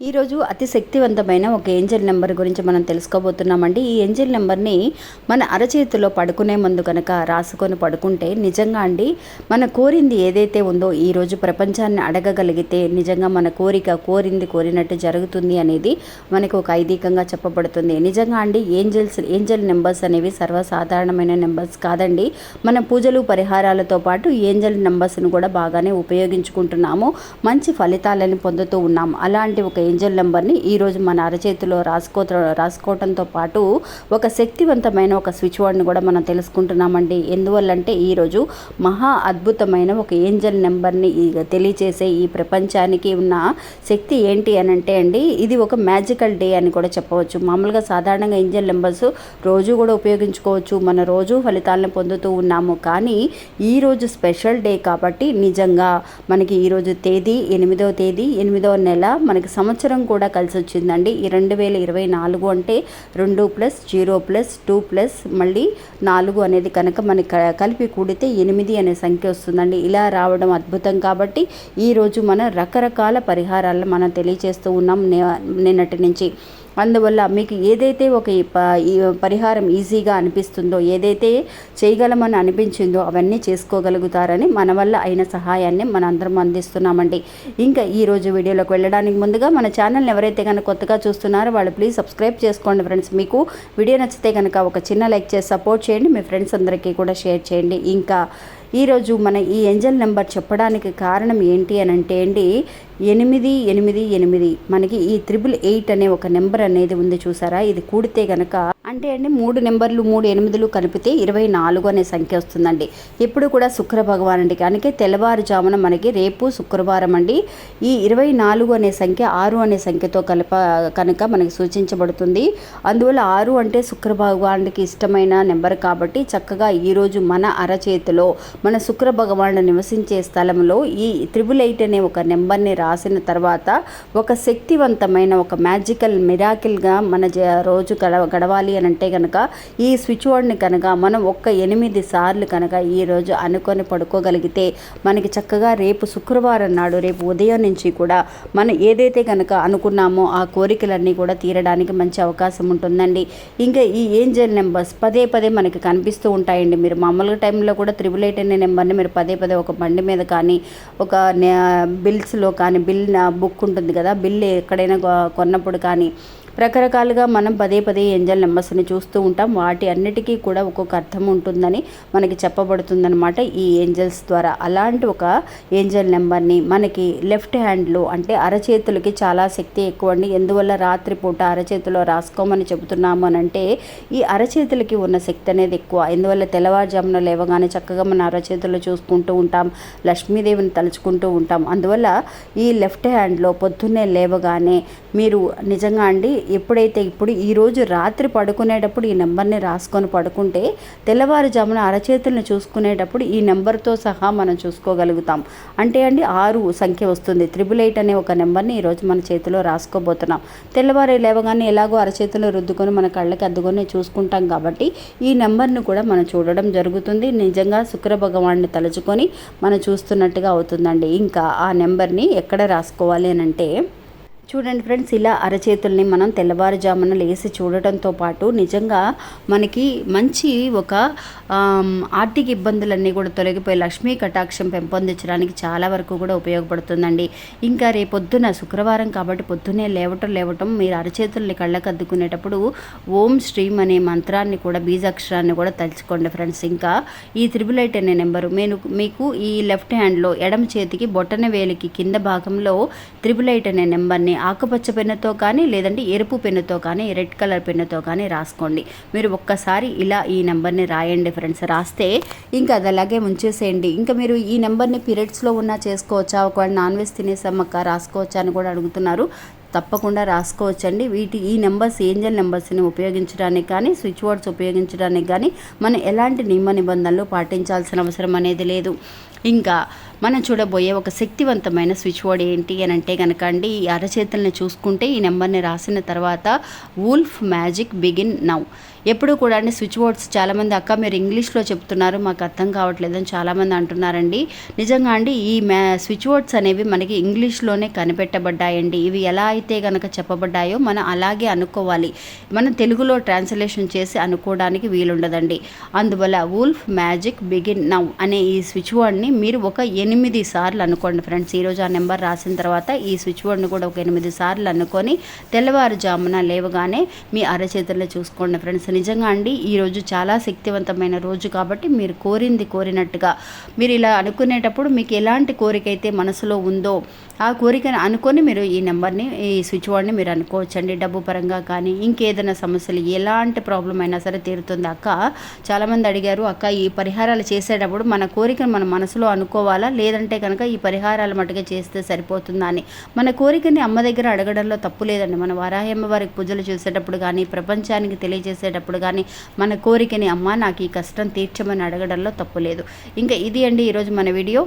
ఈరోజు అతి శక్తివంతమైన ఒక ఏంజల్ నెంబర్ గురించి మనం తెలుసుకోబోతున్నామండి. ఈ ఏంజల్ నెంబర్ని మన అరచేతిలో పడుకునే ముందు కనుక రాసుకొని పడుకుంటే నిజంగా అండి మన కోరింది ఏదైతే ఉందో ఈరోజు ప్రపంచాన్ని అడగగలిగితే నిజంగా మన కోరిక కోరింది కోరినట్టు జరుగుతుంది అనేది మనకు ఒక ఐదీకంగా చెప్పబడుతుంది. నిజంగా అండి ఏంజల్స్ ఏంజల్ నెంబర్స్ అనేవి సర్వసాధారణమైన నెంబర్స్ కాదండి. మన పూజలు పరిహారాలతో పాటు ఏంజల్ నెంబర్స్ను కూడా బాగానే ఉపయోగించుకుంటున్నాము. మంచి ఫలితాలను పొందుతూ ఉన్నాం. అలాంటి ఒక ఏంజల్ నెంబర్ని ఈరోజు మన అరచేతిలో రాసుకో రాసుకోవడంతో పాటు ఒక శక్తివంతమైన ఒక స్విచ్ వర్డ్ని కూడా మనం తెలుసుకుంటున్నామండి. ఎందువల్లంటే ఈరోజు మహా అద్భుతమైన ఒక ఏంజల్ నెంబర్ని తెలియచేసే ఈ ప్రపంచానికి ఉన్న శక్తి ఏంటి అని అంటే అండి ఇది ఒక మ్యాజికల్ డే అని కూడా చెప్పవచ్చు. మామూలుగా సాధారణంగా ఏంజల్ నెంబర్స్ రోజు కూడా ఉపయోగించుకోవచ్చు. మన రోజు ఫలితాలను పొందుతూ ఉన్నాము. కానీ ఈరోజు స్పెషల్ డే కాబట్టి నిజంగా మనకి ఈరోజు తేదీ ఎనిమిదవ తేదీ ఎనిమిదవ నెల మనకి సంవత్సరం సంవత్సరం కూడా కలిసి వచ్చిందండి ఈ రెండు వేల ఇరవై నాలుగు అంటే రెండు plus zero plus two plus మళ్ళీ నాలుగు అనేది కనుక మనకి క- కలిపి కూడితే ఎనిమిది అనే సంఖ్య వస్తుందండి. ఇలా రావడం అద్భుతం కాబట్టి ఈరోజు మనం రకరకాల పరిహారాలను మనం తెలియజేస్తూ ఉన్నాం నే- నిన్నటి నుంచి. అందువల్ల మీకు ఏదైతే ఒక ప- ఈ పరిహారం ఈజీగా అనిపిస్తుందో ఏదైతే చేయగలమని అనిపించిందో అవన్నీ చేసుకోగలుగుతారని మన వల్ల అయిన సహాయాన్ని మన అందరం అందిస్తున్నామండి. ఇంకా ఈ రోజు వీడియోలోకి వెళ్ళడానికి ముందుగా మన ఛానల్ని ఎవరైతే కనుక కొత్తగా చూస్తున్నారో వాళ్ళు ప్లీజ్ సబ్స్క్రైబ్ చేసుకోండి ఫ్రెండ్స్. మీకు వీడియో నచ్చితే కనుక ఒక చిన్న లైక్ చేసి సపోర్ట్ చేయండి. మీ ఫ్రెండ్స్ అందరికీ కూడా షేర్ చేయండి. ఇంకా ఈరోజు మన ఈ ఏంజల్ నెంబర్ చెప్పడానికి కారణం ఏంటి అని అంటే అండి ఎనిమిది ఎనిమిది ఎనిమిది. మనకి ఈ త్రిబుల్ ఎయిట్ అనే ఒక నెంబర్ అనేది ఉంది చూసారా? ఇది కూడితే గనక అంటే అండి మూడు నెంబర్లు మూడు ఎనిమిదిలు కలిపితే ఇరవై నాలుగు అనే సంఖ్య వస్తుందండి. ఎప్పుడు కూడా శుక్ర భగవాన్ అండి. కనుక తెల్లవారుజామున మనకి రేపు శుక్రవారం అండి. ఈ ఇరవై నాలుగు అనే సంఖ్య ఆరు అనే సంఖ్యతో కలప కనుక మనకి సూచించబడుతుంది. అందువల్ల ఆరు అంటే శుక్ర భగవానుడికి ఇష్టమైన నెంబర్ కాబట్టి చక్కగా ఈరోజు మన అరచేతిలో మన శుక్ర భగవానుడు నివసించే స్థలంలో ఈ త్రిబుల్ ఎయిట్ అనే ఒక నెంబర్ని రాసిన తర్వాత ఒక శక్తివంతమైన ఒక మ్యాజికల్ మిరాకిల్గా మన జ రోజు గడ గడవాలి అని అంటే కనుక ఈ స్విచ్ బోర్డ్ని కనుక మనం ఒక్క ఎనిమిది సార్లు కనుక ఈరోజు అనుకొని పడుకోగలిగితే మనకి చక్కగా రేపు శుక్రవారం నాడు రేపు ఉదయం నుంచి కూడా మనం ఏదైతే కనుక అనుకున్నామో ఆ కోరికలన్నీ కూడా తీరడానికి మంచి అవకాశం ఉంటుందండి. ఇంకా ఈ ఏంజల్ నెంబర్స్ పదే పదే మనకి కనిపిస్తూ ఉంటాయండి. మీరు మామూలుగా టైంలో కూడా త్రిబుల్ ఎయిట్ అనే నెంబర్ని మీరు పదే పదే ఒక బండి మీద కానీ ఒక బిల్స్లో కానీ బిల్ బుక్ ఉంటుంది కదా బిల్ ఎక్కడైనా కొన్నప్పుడు కానీ రకరకాలుగా మనం పదే పదే ఏంజల్ నెంబర్స్ని చూస్తూ ఉంటాం. వాటి అన్నిటికీ కూడా ఒక్కొక్క అర్థం ఉంటుందని మనకి చెప్పబడుతుందన్నమాట ఈ ఏంజల్స్ ద్వారా. అలాంటి ఒక ఏంజల్ నెంబర్ని మనకి లెఫ్ట్ హ్యాండ్లో అంటే అరచేతులకి చాలా శక్తి ఎక్కువ అండి ఎందువల్ల రాత్రిపూట అరచేతిలో రాసుకోమని చెబుతున్నాము అని అంటే ఈ అరచేతులకి ఉన్న శక్తి అనేది ఎక్కువ. ఎందువల్ల తెల్లవారుజామున లేవగానే చక్కగా మన అరచేతుల్లో చూసుకుంటూ ఉంటాం లక్ష్మీదేవిని తలుచుకుంటూ ఉంటాం. అందువల్ల ఈ లెఫ్ట్ హ్యాండ్లో పొద్దున్నే లేవగానే మీరు నిజంగా అండి ఎప్పుడైతే ఇప్పుడు ఈరోజు రాత్రి పడుకునేటప్పుడు ఈ నెంబర్ని రాసుకొని పడుకుంటే తెల్లవారుజామున అరచేతులను చూసుకునేటప్పుడు ఈ నెంబర్తో సహా మనం చూసుకోగలుగుతాం. అంటే అండి ఆరు సంఖ్య వస్తుంది. త్రిబుల్ ఎయిట్ అనే ఒక నెంబర్ని ఈరోజు మన చేతిలో రాసుకోబోతున్నాం. తెల్లవారు లేవగానే ఎలాగో అరచేతిలో రుద్దుకొని మన కళ్ళకి అద్దుకొని చూసుకుంటాం కాబట్టి ఈ నెంబర్ను కూడా మనం చూడడం జరుగుతుంది. నిజంగా శుక్ర భగవాన్ని తలుచుకొని మనం చూస్తున్నట్టుగా అవుతుందండి. ఇంకా ఆ నెంబర్ని ఎక్కడ రాసుకోవాలి అని అంటే చూడండి ఫ్రెండ్స్ ఇలా అరచేతుల్ని మనం తెల్లవారుజామున లేసి చూడటంతో పాటు నిజంగా మనకి మంచి ఒక ఆర్థిక ఇబ్బందులన్నీ కూడా తొలగిపోయి లక్ష్మీ కటాక్షం పెంపొందించడానికి చాలా వరకు కూడా ఉపయోగపడుతుందండి. ఇంకా రేపొద్దున శుక్రవారం కాబట్టి పొద్దున్నే లేవటం లేవటం మీరు అరచేతుల్ని కళ్ళకు అద్దుకునేటప్పుడు ఓం శ్రీం అనే మంత్రాన్ని కూడా బీజాక్షరాన్ని కూడా తలుచుకోండి ఫ్రెండ్స్. ఇంకా ఈ త్రిబుల్ ఎయిట్ అనే నెంబరు నేను మీకు ఈ లెఫ్ట్ హ్యాండ్లో ఎడమ చేతికి బొట్టన వేలికి కింద భాగంలో త్రిబుల్ ఎయిట్ అనే నెంబర్ని ఆకుపచ్చ పెన్నుతో కానీ లేదంటే ఎరుపు పెన్నుతో కానీ రెడ్ కలర్ పెన్నుతో కానీ రాసుకోండి. మీరు ఒక్కసారి ఇలా ఈ నెంబర్ని రాయండి ఫ్రెండ్స్. రాస్తే ఇంకా అది అలాగే ఉంచేసేయండి ఇంకా మీరు ఈ నెంబర్ని పీరియడ్స్లో ఉన్నా చేసుకోవచ్చా? ఒకవేళ నాన్ వెజ్ తినేసమ్మక్క రాసుకోవచ్చా అని కూడా అడుగుతున్నారు. తప్పకుండా రాసుకోవచ్చండి. వీటి ఈ నెంబర్స్ ఏంజల్ నెంబర్స్ని ఉపయోగించడానికి కానీ స్విచ్ బోర్డ్స్ ఉపయోగించడానికి కానీ మనం ఎలాంటి నియమ నిబంధనలు పాటించాల్సిన అవసరం అనేది లేదు. ఇంకా మనం చూడబోయే ఒక శక్తివంతమైన స్విచ్ బోర్డ్ ఏంటి అని అంటే కనుక అండి ఈ అరచేతుల్ని చూసుకుంటే ఈ నెంబర్ని రాసిన తర్వాత వూల్ఫ్ మ్యాజిక్ బిగిన్ నౌ. ఎప్పుడు కూడా అండి స్విచ్ బోర్డ్స్ చాలామంది అక్క మీరు ఇంగ్లీష్లో చెప్తున్నారు మాకు అర్థం కావట్లేదని చాలామంది అంటున్నారండి. నిజంగా అండి ఈ మ్యా స్విచ్ బోర్డ్స్ అనేవి మనకి ఇంగ్లీష్లోనే కనిపెట్టబడ్డాయండి. ఇవి ఎలా అయితే కనుక చెప్పబడ్డాయో మనం అలాగే అనుకోవాలి. మనం తెలుగులో ట్రాన్స్లేషన్ చేసి అనుకోవడానికి వీలుండదండి. అందువల్ల వూల్ఫ్ మ్యాజిక్ బిగిన్ నౌ అనే ఈ స్విచ్ బోర్డ్ని మీరు ఒక ఎనిమిది సార్లు అనుకోండి ఫ్రెండ్స్ ఈరోజు ఆ నెంబర్ రాసిన తర్వాత ఈ స్విచ్ బోర్డ్ని కూడా ఒక ఎనిమిది సార్లు అనుకొని తెల్లవారుజామున లేవగానే మీ అరచేతుల్లో చూసుకోండి ఫ్రెండ్స్ నిజంగా అండి ఈరోజు చాలా శక్తివంతమైన రోజు కాబట్టి మీరు కోరింది కోరినట్టుగా. మీరు ఇలా అనుకునేటప్పుడు మీకు ఎలాంటి కోరిక అయితే మనసులో ఉందో ఆ కోరికను అనుకొని మీరు ఈ నెంబర్ని ఈ స్విచ్ బోర్డ్ని మీరు అనుకోవచ్చండి. డబ్బు పరంగా కానీ ఇంకేదైనా సమస్యలు ఎలాంటి ప్రాబ్లం అయినా సరే తీరుతుంది. అక్క చాలామంది అడిగారు అక్క ఈ పరిహారాలు చేసేటప్పుడు మన కోరికను మన మనసులో అనుకోవాలా? లేదంటే కనుక ఈ పరిహారాలు మటుగా చేస్తే సరిపోతుందా? అని. మన కోరికని అమ్మ దగ్గర అడగడంలో తప్పు లేదండి. మన వారాహమ్మ వారికి పూజలు చేసేటప్పుడు కానీ ప్రపంచానికి తెలియజేసేటప్పుడు కానీ మన కోరికని అమ్మ నాకు ఈ కష్టం తీర్చమని అడగడంలో తప్పు లేదు. ఇంకా ఇది అండి ఈరోజు మన వీడియో.